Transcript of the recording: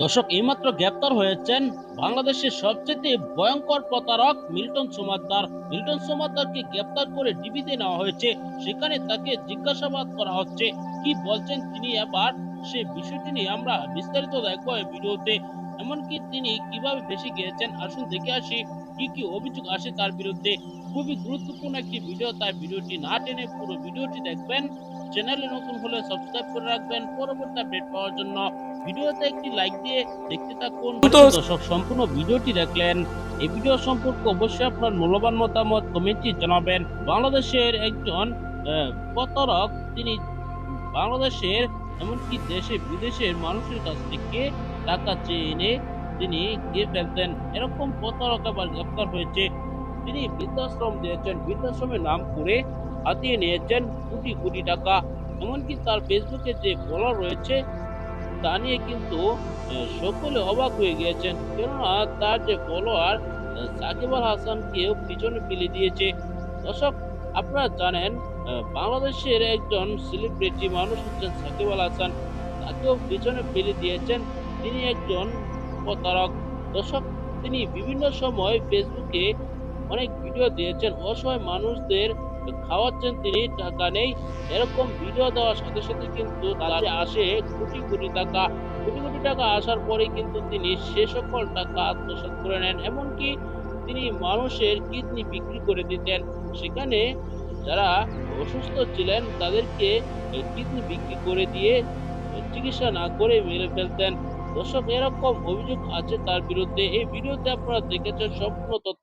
দর্শক, এইমাত্র গ্রেপ্তার হয়েছেন বাংলাদেশের সবচেয়ে ভয়ঙ্কর প্রতারক মিল্টন সোমাদ্দার। মিল্টন সোমাদ্দারকে গ্রেপ্তার করে ডিবিতে নেওয়া হয়েছে। সেখানে তাকে জিজ্ঞাসাবাদ করা হচ্ছে। কি বলছেন তিনি এবার? সে বিষয়টি নিয়ে আমরা বিস্তারিত দেখব এই ভিডিওতে। এমনকি তিনি কীভাবে বেশি গিয়েছেন? আসুন দেখে আসি। কি কি অভিযোগ আসে তার বিরুদ্ধে? খুবই গুরুত্বপূর্ণ একটি ভিডিও তাই ভিডিওটি না টেনে পুরো ভিডিওটি দেখবেন। চ্যানেলে নতুন হলে সাবস্ক্রাইব করে রাখবেন। পরবর্তী আপডেট পাওয়ার জন্য ভিডিওতে একটি লাইক দিয়ে দেখতে থাকুন। দর্শক সম্পূর্ণ ভিডিওটি দেখলেন। এই ভিডিও সম্পর্কে অবশ্যই আপনার মূল্যবান মতামত কমেন্টে জানাবেন। বাংলাদেশের একজন প্রতারক তিনি বাংলাদেশের এমনকি দেশে বিদেশের মানুষের কাছ থেকে টাকা চেয়ে এনে তিনি গিয়ে ফেলতেন। এরকম প্রতারক আবার গ্রেপ্তার হয়েছে। তিনি বৃদ্ধাশ্রম দিয়েছেন। বৃদ্ধাশ্রমের নাম করে হাতিয়ে নিয়েছেন কোটি কোটি টাকা। এমনকি তার ফেসবুকে যে ফলোয়ার রয়েছে, তা নিয়ে কিন্তু সকলে অবাক হয়ে গিয়েছেন। কেননা তার যে ফলোয়ার সাকিব আল হাসানকেও পিছনে ফেলে দিয়েছে। দর্শক, আপনারা জানেন বাংলাদেশের একজন সেলিব্রিটি মানুষ হচ্ছেন সাকিব আল হাসান। তাকেও পিছনে ফেলে দিয়েছেন তিনি একজন প্রতারক। দর্শক, তিনি বিভিন্ন সময় ফেসবুকে অনেক ভিডিও দিয়েছেন। অসহায় মানুষদের খাওয়াচ্ছেন তিনি টাকা নেই। এরকম ভিডিও দেওয়ার সাথে সাথে কিন্তু তার আসে, কোটি কোটি টাকা, কোটি কোটি টাকা আসার পরে কিন্তু তিনি সে সকল টাকা আত্মসাৎ করে নেন। এমনকি তিনি মানুষের কিডনি বিক্রি করে দিতেন। সেখানে যারা অসুস্থ ছিলেন, তাদেরকে কিডনি বিক্রি করে দিয়ে চিকিৎসা না করে মেরে ফেলতেন। দর্শক, এরকম অভিযোগ আছে তার বিরুদ্ধে। এই ভিডিওতে আপনারা দেখেছেন সম্পূর্ণ তথ্য